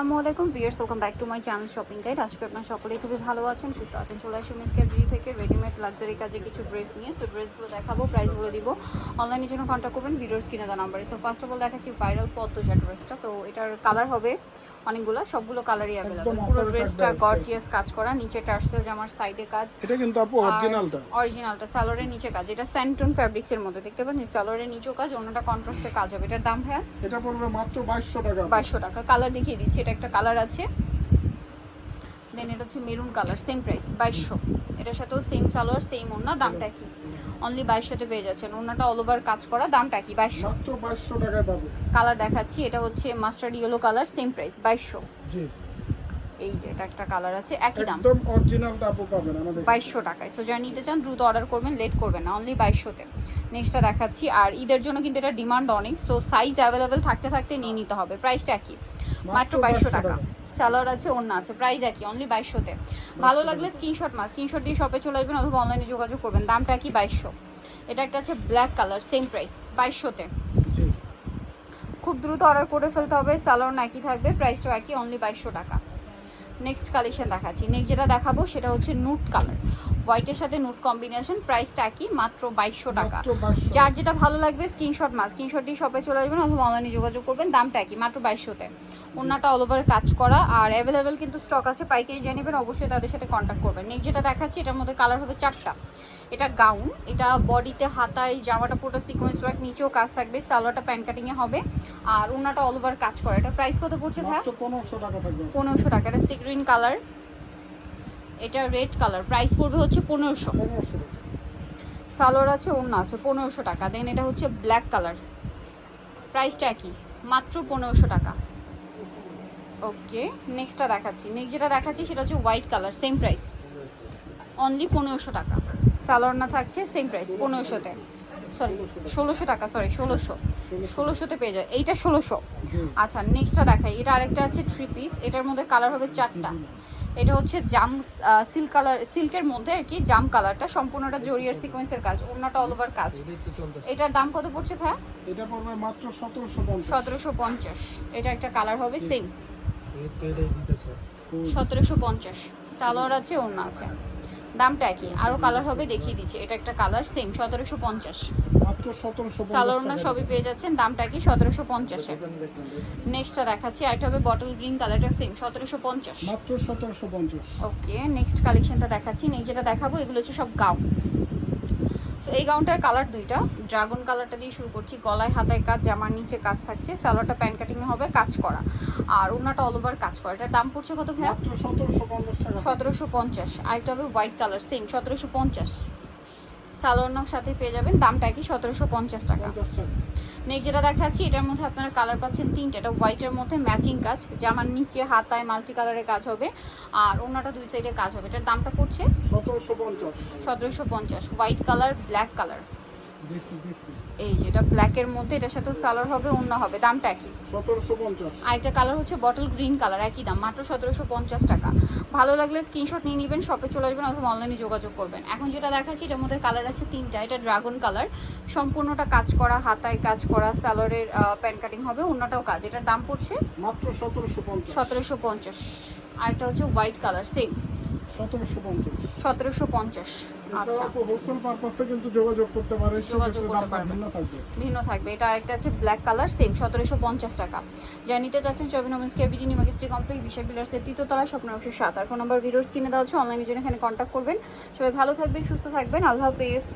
আসসালামু আলাইকুম viewers welcome back to my channel shopping guide আজকে আপনার সকলেই খুবই ভালো আছেন, সুস্থ আছেন। চলে আসুন মিস ক্যাডরি থেকে রেডিমেড লাক্সারি কাজে কিছু ড্রেস নিয়ে। সো ড্রেসগুলো দেখাবো প্রাইসগুলো দিব। অনলাইনের জন্য কন্ট্যাক্ট করবেন ভিডিওর কিনে দেওয়া নাম্বারে সো ফার্স্ট অফ অল দেখাচ্ছি ভাইরাল পদ্মজা ড্রেসটা তো এটার কালার হবে অনেকগুলো সবগুলো কালারই একদম পুরো ড্রেসটা গর্জিয়াস কাজ করা নিচে টার্সেল জামার সাইডে কাজ এটা কিন্তু আপু অরিজিনালটা অরিজিনালটা স্যালোরের নিচে কাজ। এটা স্যান্টন ফ্যাব্রিক্স এর মধ্যে দেখতে পাচ্ছেন? স্যালোরের নিচেও কাজ অন্যটা কন্ট্রাস্টে কাজ হবে। এটার দাম হ্যাঁ এটা পড়বে মাত্র 2200 টাকা। বাইশশো টাকা। কালার দেখিয়ে দিচ্ছি এটা একটা কালার আছে। দেন এটা হচ্ছে মেরুন কালার সেম প্রাইস বাইশশো। এটার সাথেও সেম সালোয়ার সেম ওনা দামটা কি অনলি বাইশশোতে পেয়ে যাচ্ছেন। ওনাটা অল ওভার কাজ করা দামটা কি? বাইশশো 2200 টাকায় পাবে। কালার দেখাচ্ছি এটা হচ্ছে mustard yellow colour same price বাইশশো জি। এই যে এটা একটা কালার আছে একই দাম। একদম অরিজিনালটা আপু পাবেন আমাদের বাইশশো টাকায়। সো যারা নিতে চান দ্রুত অর্ডার করবেন লেট করবেন না অনলি বাইশশোতে নেক্সটটা দেখাচ্ছি আর ঈদের জন্য কিন্তু এটা ডিমান্ড অনেক। সো সাইজ অ্যাভেলেবেল থাকতে থাকতে নিয়ে নিতে হবে প্রাইসটা একই। মাত্র বাইশশো টাকা। সালোয়ার আছে অন্য আছে প্রাইস একই অনলি বাইশশোতে। ভালো লাগলে স্ক্রিনশট মাস স্ক্রিনশট দিয়ে শপে চলে আসবেন অথবা অনলাইনে যোগাযোগ করবেন দামটা একই বাইশশো? এটা একটা আছে ব্ল্যাক কালার সেম প্রাইস বাইশশোতে। খুব দ্রুত অর্ডার করে ফেলতে হবে সালোয়ার একই থাকবে প্রাইসটাও একই অনলি বাইশশো টাকা। নেক্সট কালেকশন দেখাচ্ছি নেক্সট যেটা দেখাবো সেটা হচ্ছে নুট কালার হোয়াইটের সাথে নুট কম্বিনেশন প্রাইসটা একই মাত্র বাইশশো টাকা। যার যেটা ভালো লাগবে স্ক্রিনশট মাস স্ক্রিনশট দিয়ে শপে চলে আসবেন অথবা অনলাইনে যোগাযোগ করবেন দামটা একই মাত্র বাইশশোতে। অন্যটা অল ওভার কাজ করা আর অ্যাভেলেবেল কিন্তু স্টক আছে পাইকারি জানিবেন অবশ্যই তাদের সাথে কন্ট্যাক্ট করবেন। নেক্সট যেটা দেখাচ্ছি এটার মধ্যে কালার হবে চারটা। এটা গাউন এটা বডিতে হাতায় জামাটা পুরো সিকোয়েন্স ওয়ার্ক নিচেও কাজ থাকবে সালোয়ারটা প্যান্ট কাটিংয়ে হবে আর ওনাটা অল ওভার কাজ করে। এটা প্রাইস কত পড়ছে ভাই 1500 টাকা পনেরোশো টাকা। এটা সি গ্রিন কালার এটা রেড কালার প্রাইস পড়বে হচ্ছে পনেরোশো। 1500 সালোয়ার আছে অন্য আছে পনেরোশো টাকা। দেন এটা হচ্ছে ব্ল্যাক কালার প্রাইসটা কি মাত্র পনেরোশো টাকা। ওকে নেক্সটটা দেখাচ্ছি। নেক্সট যেটা দেখাচ্ছি সেটা হচ্ছে white colour same price only পনেরোশো টাকা। সালোয়ার না থাকছে সেম প্রাইস পনেরোশোতে। সরি ষোলোশো টাকা সরি ষোলোশো। ষোলোশোতে পেয়ে যায়। এইটা ষোলোশো। আচ্ছা নেক্সটটা দেখাই। এটা আরেকটা আছে থ্রি পিস এটার মধ্যে কালার হবে চারটা। এটা হচ্ছে জাম সিল্ক কালার সিল্কের মধ্যে আর কি জাম কালারটা সম্পূর্ণটা জরিয়ার সিকোয়েন্সের কাজ অন্যটা অল ওভার কাজ। এটার দাম কত পড়ছে ভাই এটা পড়বে মাত্র 1750 সতেরোশো পঞ্চাশ। এটা একটা কালার হবে সেম সতেরোশো পঞ্চাশ। সালোয়ার আছে ওন্না আছে। দামটা কি আরও কালার হবে দেখিয়ে দিচ্ছি। এটা একটা কালার সেম সতেরোশো পঞ্চাশ। মাত্র 1750 সালোনা সবই পেয়ে যাচ্ছেন দামটা কি সতেরোশো পঞ্চাশে। নেক্সটটা দেখাচ্ছি আর হবে বটল গ্রিন কালারটা সেম সতেরোশো পঞ্চাশ। মাত্র 1750 ওকে নেক্সট কালেকশনটা দেখাচ্ছি নেই যেটা দেখাবো এগুলো হচ্ছে সব গাউন এই গাউনটার কালার দুইটা। ড্রাগন কালারটা দিয়ে শুরু করছি। গলায় হাতায় কাজ জামার নিচে কাজ থাকছে। সালোয়ারটা প্যান্ট কাটিং হবে কাজ করা। আর ওনাটা অল ওভার কাজ করা। এটার দাম পড়ছে কত ভাইয়া? মাত্র 1750 টাকা। সতেরোশো পঞ্চাশ। আরেকটা হবে হোয়াইট কালার সেম সতেরোশো পঞ্চাশ। সালোয়ার সাথে পেয়ে যাবেন। দামটা কি সতেরোশো পঞ্চাশ টাকা। 50 নেক্সট যেটা দেখাচ্ছি এটার মধ্যে আপনারা কালার পাচ্ছেন তিনটা। এটা হোয়াইটের মধ্যে ম্যাচিং কাজ জামার নিচে হাতায় মাল্টি কালারের কাজ হবে আর অন্যটা দুই সাইডে কাজ হবে। এটার দামটা পড়ছে? 1750 সতেরোশো পঞ্চাশ। হোয়াইট কালার ব্ল্যাক কালার এই যে এটা ব্ল্যাকের মধ্যে এটার সাথে সালোয়ার হবে অন্য হবে। দামটা একই। 1750 আর একটা কালার হচ্ছে বটল গ্রিন কালার একই দাম মাত্র সতেরোশো পঞ্চাশ টাকা। ভালো লাগলে স্ক্রিনশট নিয়ে নেবেন শপে চলে আসবেন অথবা অনলাইনে যোগাযোগ করবেন। এখন যেটা দেখাচ্ছি এটার মধ্যে কালার আছে তিনটা। এটা ড্রাগন কালার সম্পূর্ণটা কাজ করা হাতায় কাজ করা সালোয়ারের প্যান্ট কাটিং হবে অন্যটাও কাজ। এটার দাম পড়ছে মাত্র 1750 সতেরোশো পঞ্চাশ। আর একটা হচ্ছে হোয়াইট কালার সেম 1750 সতেরোশো পঞ্চাশ। আচ্ছা। হোলসেল পারপাসে কিন্তু যোগাযোগ করতে পারে যোগাযোগ করতে পারবে। ভিন্ন থাকবে। এটা আরেকটা আছে ব্ল্যাক কালার সেম সতেরোশো পঞ্চাশ টাকা। যা নিতে চাচ্ছেন চবিন ওমেন্স কেবিডি নিমাগিস্ট্রি কমপ্লেক্স বিশাল বিলাসের তৃতীয়তলা স্বপ্ন একশো সাত। আর ফোন নাম্বার ভিডিওস কিনে দেওয়া হচ্ছে অনলাইনে জন্য এখানে কন্ট্যাক্ট করবেন। সবাই ভালো থাকবেন সুস্থ থাকবেন। আল্লাহ হাফেজ।